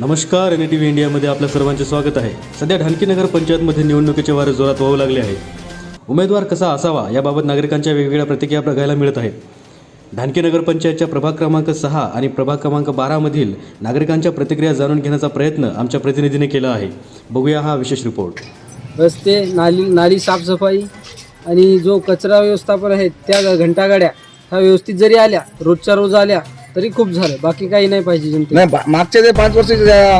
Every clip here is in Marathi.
नमस्कार एन टी व्ही इंडियामध्ये आपल्या सर्वांचे स्वागत आहे. सध्या ढानकीनगर पंचायतमध्ये निवडणुकीचे वारे जोरात वाहू लागले आहे उमेदवार कसा असावा याबाबत नागरिकांच्या वेगवेगळ्या प्रतिक्रिया बघायला मिळत आहेत. ढानकीनगर पंचायतच्या प्रभाग क्रमांक सहा आणि प्रभाग क्रमांक बारामधील नागरिकांच्या प्रतिक्रिया जाणून घेण्याचा प्रयत्न आमच्या प्रतिनिधीने केला आहे. बघूया हा विशेष रिपोर्ट रस्ते नाली नाली साफसफाई आणि जो कचरा व्यवस्थापन आहे त्या घंटागाड्या ह्या व्यवस्थित जरी आल्या रोजच्या रोज आल्या तरी खूप झालं. बाकी काही नाही पाहिजे जनते नाही बा- मागच्या जे पाच वर्ष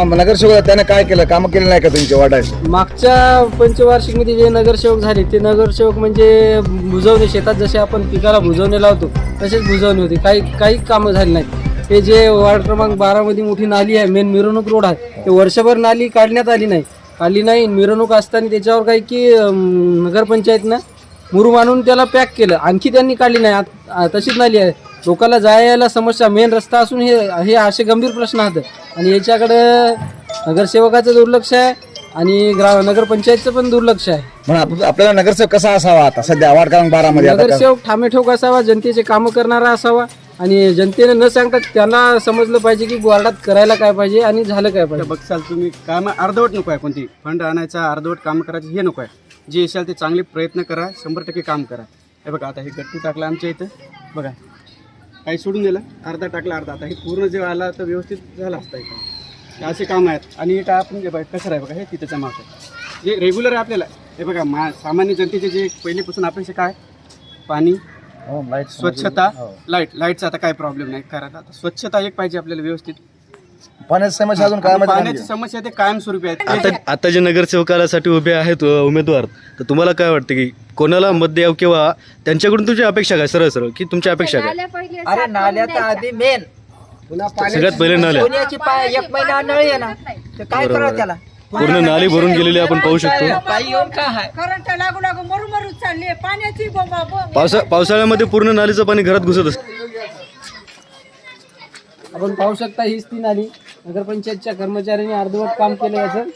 नगरसेवक आहेत, त्याने काय केलं? कामं केलं नाही का तुमच्या वाटायचे मागच्या पंचवार्षिकमध्ये जे नगरसेवक झाले ते नगरसेवक म्हणजे बुजवणे शेतात जसे आपण पिकाला बुजवणे लावतो तसेच बुजवणे होते. काही काही कामं झाली नाहीत. ते जे वार्ड क्रमांक बारामध्ये मोठी नाली आहे मेन मिरवणूक रोड आहे ते वर्षभर नाली काढण्यात आली नाही. आली नाही मिरवणूक असताना त्याच्यावर काही की अं, नगरपंचायतनं मुरुम आणून त्याला पॅक केलं. आणखी त्यांनी काढली नाही. आत- आ- तशीच नाली आहे. लोकांना जायला यायला समस्या मेन रस्ता असून हे हे असे गंभीर प्रश्न आहेत. आणि याच्याकडं नगरसेवकाचं दुर्लक्ष आहे आणि ग्रा नगरपंचायतचं पण दुर्लक्ष आहे. म्हणून आप- आपल्याला नगरसेवक कसा असावा आता? सध्या वार्ड क्रमांक बारा मध्ये आता का- नगरसेवक ठामेठोक असावा जनतेचे कामं करणारा असावा आणि जनतेने न सांगता त्यांना समजलं पाहिजे की वार्डात करायला काय पाहिजे आणि झालं काय पाहिजे. बघसाल तुम्ही काम अर्धवट नको आहे कोणती. फंड आणायचा अर्धवट काम करायचं हे नको आहे. जे येशाल ते चांगले प्रयत्न करा शंभर टक्के काम करा. हे बघा आता हे गट्टू टाकलं आमच्या इथं. बघा. काही सोडून दिलं. अर्धा टाकला अर्धा. आता हे पूर्ण जे आला तर व्यवस्थित झालं असतं इथं. हे असे काम आहेत. आणि हे काय आपण जे बघा कसं आहे बघा हे तिथंच्या मागं. जे रेग्युलर आहे आपल्याला. हे बघा मा सामान्य जनतेचे जे पहिलेपासून अपेक्षा काय? पाणी हो, स्वच्छता हो. लाइट लाईटचा आता काय प्रॉब्लेम नाही. करायला आता स्वच्छता एक पाहिजे आपल्याला व्यवस्थित. पाण्याची समस्या अजून काय पाण्याची समस्या ते कायमस्वरूपी आहेत. आता आता जे नगरसेवकासाठी उभे आहेत अ, उमेदवार तर तुम्हाला काय वाटतं की कोणाला मत द्यावं किंवा त्यांच्याकडून तुमची अपेक्षा काय? सरळ सरळ की तुमची अपेक्षा काय? अरे नाल्याचा आधी मेन सगळ्यात पहिले नाल्या. सोन्याची पाय एक महिना नळ आहे ते काय करावं त्याला? पूर्ण नाली भरून गेलेली आपण पाहू शकतो. काही येऊन काय आहे? करंट लागू लागू मरू मरू चालली पाण्याची बोंबा बोंब. पावसा पावसाळ्यामध्ये पूर्ण नालीचं पाणी घरात घुसत असतं. आपण पाहू शकता हीच ती नाली नगरपंचायतच्या कर्मचाऱ्यांनी अर्धवट काम केलं याचं.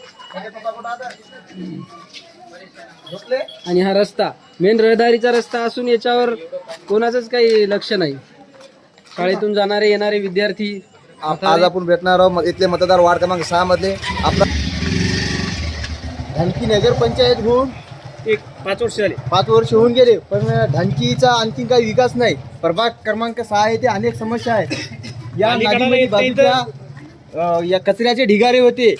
आणि हा रस्ता मेन रहदारीचा रस्ता असून याच्यावर कोणाचंच काही लक्ष नाही. शाळेतून जाणारे येणारे विद्यार्थी आज आपण भेटणार आहोत. इथले मतदार वार्ड क्रमांक सहा मधले. आपला ढानकी नगर पंचायत होऊन एक पाच वर्ष झाले. पाच वर्ष होऊन गेले. पण ढानकीचा आणखी काही विकास नाही. प्रभाग क्रमांक सहा येथे अनेक समस्या आहेत. या बाजूच्या अ, या कचऱ्याचे ढिगारे होते.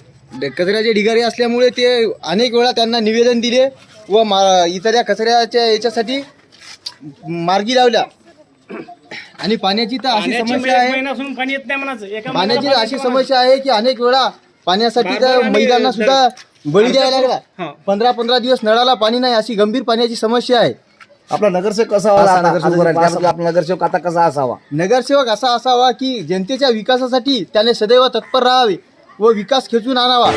कचऱ्याचे ढिगारे असल्यामुळे ते अनेक वेळा त्यांना निवेदन दिले व मा इतर या कचऱ्याच्या याच्यासाठी मार्गी लावल्या. आणि पाण्याची तर अशी समस्या आहे पाण्याची अशी समस्या आहे की अनेक वेळा पाण्यासाठी तर महिलांना सुद्धा बळी द्यायला लागला. पंधरा पंधरा दिवस नळाला पाणी नाही अशी गंभीर पाण्याची समस्या आहे. आपला नगरसेवक कसा आपला नगरसेवक आता कसा असावा? नगरसेवक असा असावा की जनतेच्या विकासासाठी त्याने सदैव तत्पर राहावे व विकास खेचून आणावा.